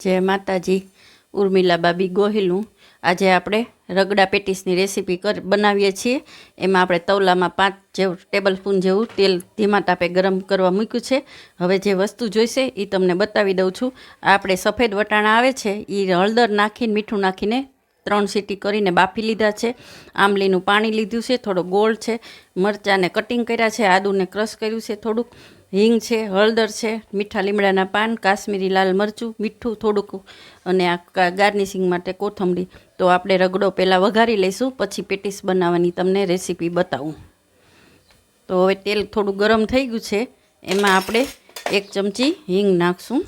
જય માતાજી. ઉર્મિલા બાબી ગોહિલનું આજે આપણે રગડા પેટીસની રેસીપી કર બનાવીએ છીએ. એમાં આપણે તવલામાં પાંચ જેવું ટેબલ સ્પૂન જેવું તેલ ધીમા તાપે ગરમ કરવા મૂક્યું છે. હવે જે વસ્તુ જોઈશે એ તમને બતાવી દઉં છું. આપણે સફેદ વટાણા આવે છે એ હળદર નાખીને, મીઠું નાખીને ત્રણ સીટી કરીને બાફી લીધા છે. આંબલીનું પાણી લીધું છે, થોડો ગોળ છે. મરચાંને કટિંગ કર્યા છે, આદુને ક્રશ કર્યું છે થોડુંક. હિંગ છે, હળદર છે, મીઠા લીમડાના પાન, કાશ્મીરી લાલ મરચું, મીઠું થોડુંક અને આ ગાર્નિશિંગ માટે કોથમરી. તો આપણે રગડો પહેલાં વઘારી લઈશું, પછી પેટીસ બનાવવાની તમને રેસીપી બતાવું. તો હવે તેલ થોડું ગરમ થઈ ગયું છે, એમાં આપણે એક ચમચી હિંગ નાખશું.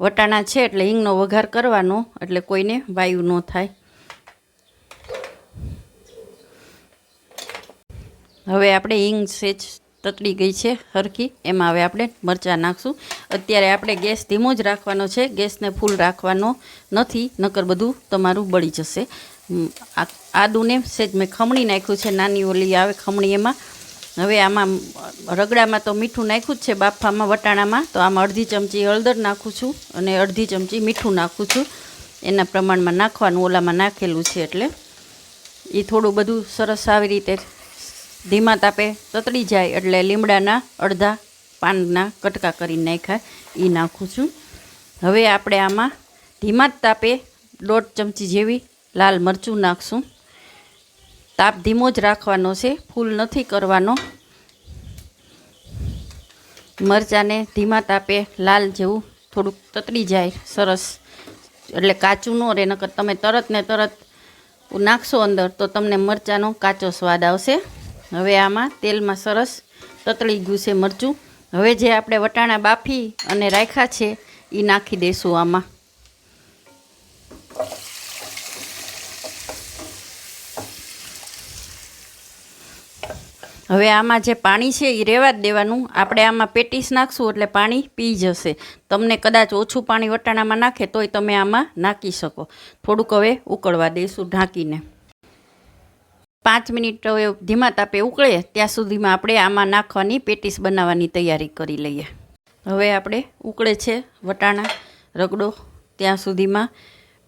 વટાણા છે એટલે હિંગનો વઘાર કરવાનો, એટલે કોઈને વાયુ ન થાય. હવે આપણે હિંગ સેજ તતડી ગઈ છે હરખી. એમાં હવે આપણે મરચાં નાખશું. અત્યારે આપણે ગેસ ધીમો જ રાખવાનો છે. ગેસને ફૂલ રાખવાનો નથી, નકર બધું તમારું બળી જશે. આદુને સેજ મેં ખમણી નાખ્યું છે, નાની ઓલી આવે ખમણી એમાં. હવે આમાં રગડામાં તો મીઠું નાખ્યું જ છે, બાફામાં, વટાણામાં. તો આમાં અડધી ચમચી હળદર નાખું છું અને અડધી ચમચી મીઠું નાખું છું. એના પ્રમાણમાં નાખવાનું, ઓલામાં નાખેલું છે એટલે. એ થોડું બધું સરસ આવી રીતે ધીમા તાપે તતડી જાય એટલે લીમડાના અડધા પાનના કટકા કરી નાખ્યા. એ નાખું છું. હવે આપણે આમાં ધીમા તાપે દોઢ ચમચી જેવી લાલ મરચું નાખશું. તાપ ધીમો જ રાખવાનો છે. ફૂલ નથી કરવાનો. મરચાંને ધીમા તાપે લાલ જેવું થોડુંક તતડી જાય. સરસ. એટલે કાચું ન રહે, નકર તમે તરત ને તરત નાખશો અંદર તો તમને મરચાંનો કાચો સ્વાદ આવશે. હવે આમાં તેલમાં સરસ તતળી ગયું છે મરચું. હવે જે આપણે વટાણા બાફી અને રાખ્યા છે એ નાખી દઈશું આમાં. હવે આમાં જે પાણી છે એ રહેવા જ દેવાનું. આપણે આમાં પેટીસ નાખશું એટલે પાણી પી જશે. તમને કદાચ ઓછું પાણી વટાણામાં નાખે તોય તમે આમાં નાખી શકો. થોડુંક હવે ઉકળવા દઈશું ઢાંકીને. પાંચ મિનિટ હવે ધીમા તાપે ઉકળે, ત્યાં સુધીમાં આપણે આમાં નાખવાની પેટીસ બનાવવાની તૈયારી કરી લઈએ. હવે આપણે ઉકળે છે વટાણા, રગડો, ત્યાં સુધીમાં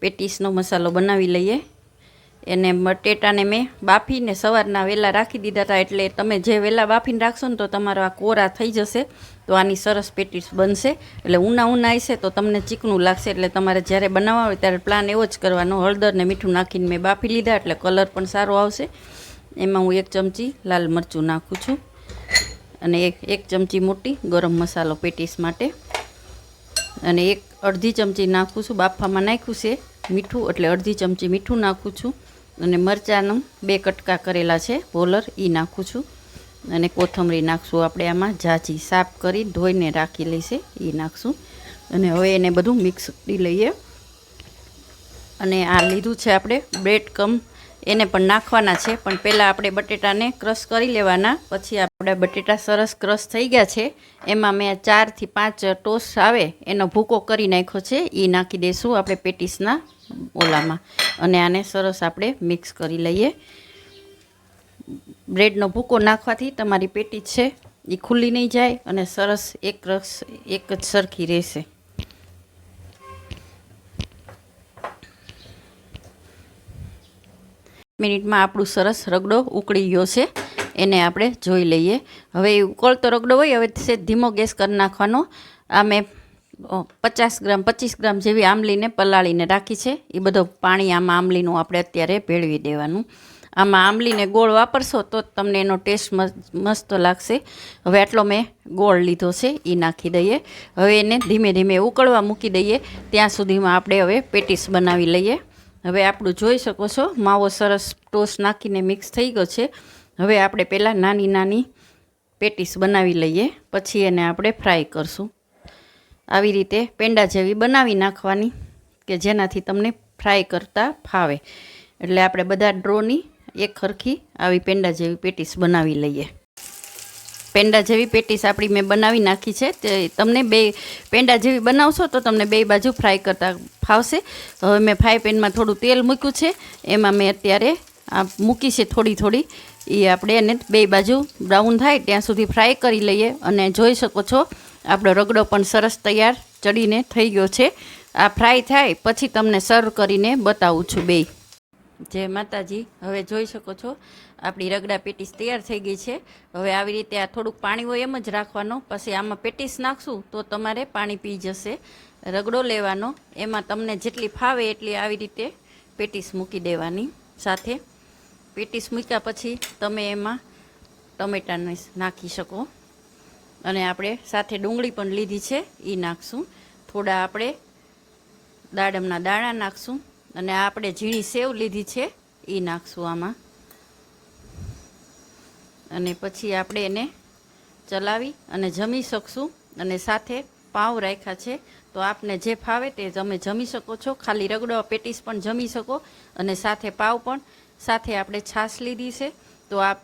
પેટીસનો મસાલો બનાવી લઈએ. એને બટેટાને મેં બાફીને સવારના વહેલા રાખી દીધા હતા એટલે તમે જે વહેલા બાફીને રાખશો ને તો તમારો આ કોરા થઈ જશે, તો આની સરસ પેટીસ બનશે. એટલે ઉના ઉના હશે તો તમને ચીકણું લાગશે. એટલે તમારે જ્યારે બનાવવા હોય ત્યારે પ્લાન એવો જ કરવાનો. હળદર ને મીઠું નાખીને મેં બાફી લીધા, એટલે કલર પણ સારો આવશે. એમાં હું એક ચમચી લાલ મરચું નાખું છું. અને એક એક ચમચી મોટી ગરમ મસાલો પેટીસ માટે. અને એક અડધી ચમચી નાખું છું. બાફામાં નાખ્યું છે મીઠું, એટલે અડધી ચમચી મીઠું નાખું છું. અને મરચાંનું બે કટકા કરેલા છે. બોલર એ નાખું છું. અને કોથમરી નાખશું આપણે આમાં. જાજી સાફ કરી ધોઈને રાખી લઈશે. એ નાખશું. અને હવે એને બધું મિક્સ કરી લઈએ. અને આ લીધું છે આપણે બ્રેડ કમ એને પણ નાખવાના છે. પણ પહેલાં આપણે બટેટાને ક્રશ કરી લેવાના. પછી આપણે બટેટા સરસ ક્રશ થઈ ગયા છે. એમાં મેં ચારથી પાંચ ટોસ આવે એનો ભૂકો કરી નાખ્યો છે. એ નાખી દઈશું આપણે પેટીસના ઓલામાં. અને આને સરસ આપણે મિક્સ કરી લઈએ. બ્રેડનો ભૂકો નાખવાથી તમારી પેટી છે એ ખુલ્લી નહીં જાય અને સરસ એક રસ એક જ સરખી રહેશે. મિનિટમાં આપણું સરસ રગડો ઉકળી ગયો છે. એને આપણે જોઈ લઈએ. હવે એ ઉકળતો રગડો હોય, હવે છે ધીમો ગેસ કરી નાખવાનો. આ મેં પચાસ ગ્રામ, પચીસ ગ્રામ જેવી આંબલીને પલાળીને રાખી છે. એ બધો પાણી આમાં આંબલીનું આપણે અત્યારે ભેળવી દેવાનું. આમાં આંબલીને ગોળ વાપરશો તો તમને એનો ટેસ્ટ મસ્ત લાગશે. હવે આટલો મેં ગોળ લીધો છે એ નાખી દઈએ. હવે એને ધીમે ધીમે ઉકળવા મૂકી દઈએ. ત્યાં સુધીમાં આપણે હવે પેટીસ બનાવી લઈએ. હવે આપણું જોઈ શકો છો, માવો સરસ ટોસ નાખીને મિક્સ થઈ ગયો છે. હવે આપણે પહેલાં નાની નાની પેટીસ બનાવી લઈએ, પછી એને આપણે ફ્રાય કરશું. આવી રીતે પેંડા જેવી બનાવી નાખવાની, કે જેનાથી તમને ફ્રાય કરતાં ફાવે. એટલે આપણે બધા ડ્રોની એક ખરખી આવી પેંડા જેવી પેટીસ બનાવી લઈએ. પેંડા જેવી પેટીસ આપણી મેં બનાવી નાખી છે. તે તમને બે પેંડા જેવી બનાવશો તો તમને બે બાજુ ફ્રાય કરતાં ફાવશે. હવે મેં ફ્રાય પેનમાં થોડું તેલ મૂક્યું છે. એમાં મેં અત્યારે આ મૂકી છે થોડી થોડી. એ આપણે એને બે બાજુ બ્રાઉન થાય ત્યાં સુધી ફ્રાય કરી લઈએ અને જોઈ શકો છો, આપણો રગડો પણ સરસ તૈયાર ચડીને થઈ ગયો છે. આ ફ્રાય થાય પછી તમને સર્વ કરીને બતાવું છું બે. જય માતાજી, હવે જોઈ શકો છો, આપણી રગડા પેટીસ તૈયાર થઈ ગઈ છે. હવે આવી રીતે આ થોડુંક પાણી હોય એમ જ રાખવાનો. પછી આમાં પેટીસ નાખશું તો તમારે પાણી પી જશે. રગડો લેવાનો. એમાં તમને જેટલી ફાવે એટલી આવી રીતે પેટીસ મૂકી દેવાની સાથે. પેટીસ મૂક્યા પછી તમે એમાં ટમેટાને નાખી શકો. અને આપણે સાથે ડુંગળી પણ લીધી છે એ નાખશું. થોડા આપણે દાડમના દાણા નાખશું. અને આપણે ઝીણી સેવ લીધી છે એ નાખશું આમાં. અને પછી આપણે એને ચલાવી અને જમી શકશું. અને સાથે પાવ રાખ્યા છે, તો આપને જે ફાવે તે તમે જમી શકો છો. ખાલી રગડો પેટીસ પણ જમી શકો. અને સાથે પાવ પણ. સાથે આપણે છાશ લીધી છે, તો આપ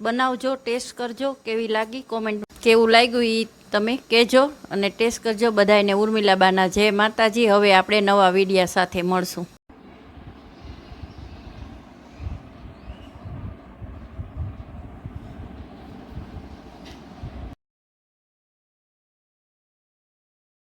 બનાવજો, ટેસ્ટ કરજો, કેવી લાગી કોમેન્ટ. કેવું લાગ્યું એ તમે કહેજો અને ટેસ્ટ કરજો. બધાને ઉર્મિલાબાના જય માતાજી. હવે આપણે નવા વિડીયા સાથે મળશું.